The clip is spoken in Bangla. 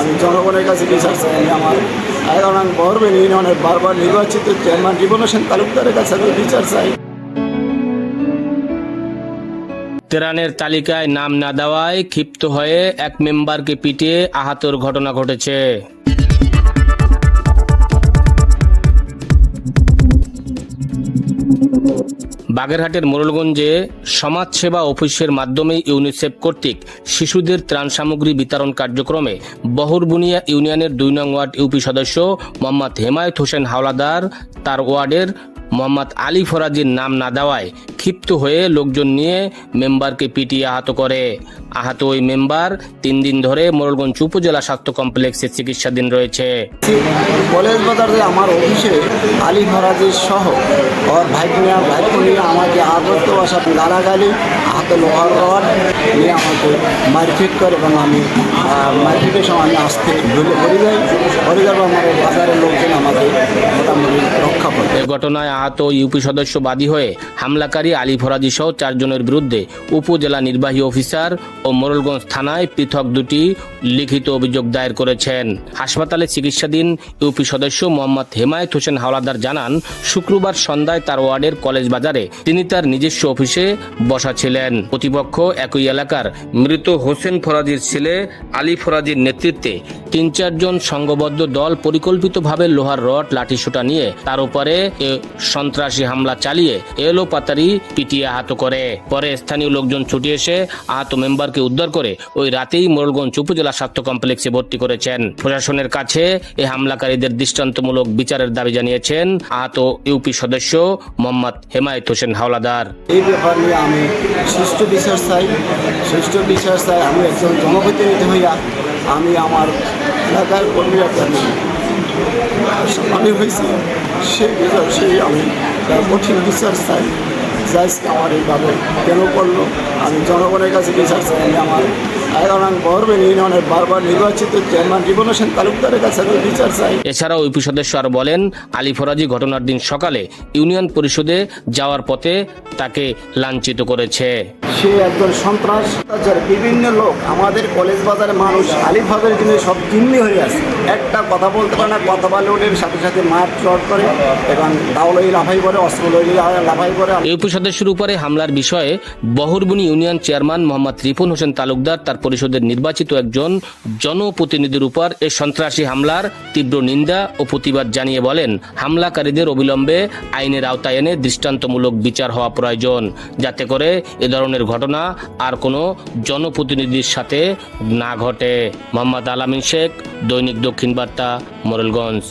আমি জনগণের কাছে বিচার চাই আমি আমার। এগারো বহরবেন ইউনিয়নের বারবার নির্বাচিত চেয়ারম্যান, জীবন সেন তালুকদারের কাছে আমি বিচার চাই। তেরানের তালিকায় নাম না দেওয়ায় ক্ষিপ্ত হয়ে এক মেম্বারকে পিটিয়ে আহতর ঘটনা ঘটেছে। বাগেরহাটের মোরলগঞ্জে সমাজসেবা অফিসের মাধ্যমে ইউনিসেফ কর্তৃক শিশুদের ত্রাণ সামগ্রী বিতরণ কার্যক্রমে বহরবুনিয়া ইউনিয়নের দুই নং ওয়ার্ড ইউপি সদস্য মোহাম্মদ হেমায়ত হোসেন হাওলাদার তার ওয়ার্ডের মোহাম্মদ আলী ফরাজির নাম না দেওয়ায় ক্ষিপ্ত হয়ে লোকজন নিয়ে মেম্বারকে পিটিয়ে আহত করে। আহত ওই মেম্বার তিন দিন ধরে মোরলগঞ্জ উপজেলা স্বাস্থ্য কমপ্লেক্সে চিকিৎসাধীন রয়েছে। কলেজ বাজারে আমার অফিসে আলী ফরাজির সহ ওর ভাইপুনিয়া ভাইপুনিয়া আমাকে আগত বাসা গালাগালি হাতে লোহার রড নিয়ে আমাকে মারপিট করে এবং আমি মারপিটের সময় আমি আসতে ভুলে পড়ে যাই। পড়ে যাব আমার বাজারের লোকজন আমাকে মোটামুটি রক্ষা করে। ঘটনায় আহত ইউপি সদস্য বাদী হয়ে হামলাকারী আলী ফরাজি সহ চারজনের বিরুদ্ধে উপজেলা নির্বাহী অফিসার ও মোরলগঞ্জ থানায় পৃথক দুটি লিখিত অভিযোগ দায়ের করেছেন। হাসপাতালে চিকিৎসাধীন ইউপি সদস্য মোহাম্মদ হেমায়ত হোসেন হাওলাদার জানান, শুক্রবার সন্ধ্যায় তার ওয়ার্ডের কলেজ বাজারে তিনি তার নিজস্ব অফিসে বসা ছিলেন। প্রতিপক্ষ একই এলাকার মৃত হোসেন ফরাজির ছেলে আলী ফরাজির নেতৃত্বে তিন চারজন সংঘবদ্ধ দল পরিকল্পিতভাবে লোহার রড, লাঠিসোঁটা নিয়ে তার উপরে সন্ত্রাসী হামলা চালিয়ে এলো পাতারি পিটিয়ে আহত করে। পরে স্থানীয় লোকজন ছুটে এসে আহত মেম্বারকে উদ্ধার করে ওই রাতেই মোরলগঞ্জ উপজেলা স্বাস্থ্য কমপ্লেক্সে ভর্তি করেছেন। প্রশাসনের কাছে এই হামলাকারীদের দৃষ্টান্তমূলক বিচারের দাবি জানিয়েছেন আহত ইউপি সদস্য মোহাম্মদ হেমায়ত হোসেন হাওলাদার। এই ব্যাপার নিয়ে আমি সুষ্ঠু বিচার চাই। সুষ্ঠু বিচার চাই। আমি একজন জনপ্রতিনিধি হইয়া আমি আমার এলাকার কর্মীরা আমি হয়েছি সেই বিচার সেই আমি। কঠিন বিচার চাই জাজকে আমার এইভাবে কেন করল? আমি জনগণের কাছে বিচার চাই। আমি আমার তালুকদারের কাছে এছাড়াও ইউপি বলেন আলী ফরাজি ঘটনার দিন সকালে ইউনিয়ন পরিষদে যাওয়ার পথে তাকে লাঞ্ছিত করেছে। সে একজন সন্ত্রাস। বিভিন্ন লোক, আমাদের কলেজ বাজারে মানুষ আলিফাবের জন্য সব জিম্মি হয়ে আছে। একটা কথা বলতে পারে না, কথা বলে ওদের সাথে সাথে মার চট করে এবং দাওলই লাফাই করে অস্ত্র লাফাই করে ইউপি সদস্যের উপরে হামলার বিষয়ে বহরবুনি ইউনিয়ন চেয়ারম্যান মোহাম্মদ রিপন হোসেন তালুকদার তার পরিষদের নির্বাচিত একজন জনপ্রতিনিধির উপর এ সন্ত্রাসী হামলার তীব্র নিন্দা ও প্রতিবাদ জানিয়ে বলেন, হামলাকারীদের অবিলম্বে আইনের আওতায় এনে দৃষ্টান্তমূলক বিচার হওয়া প্রয়োজন, যাতে করে এ ধরনের ঘটনা আর কোনো জনপ্রতিনিধির সাথে না ঘটে। মোহাম্মদ আলামিন শেখ দৈনিক দক্ষিণ বার্তা মোরেলগঞ্জ।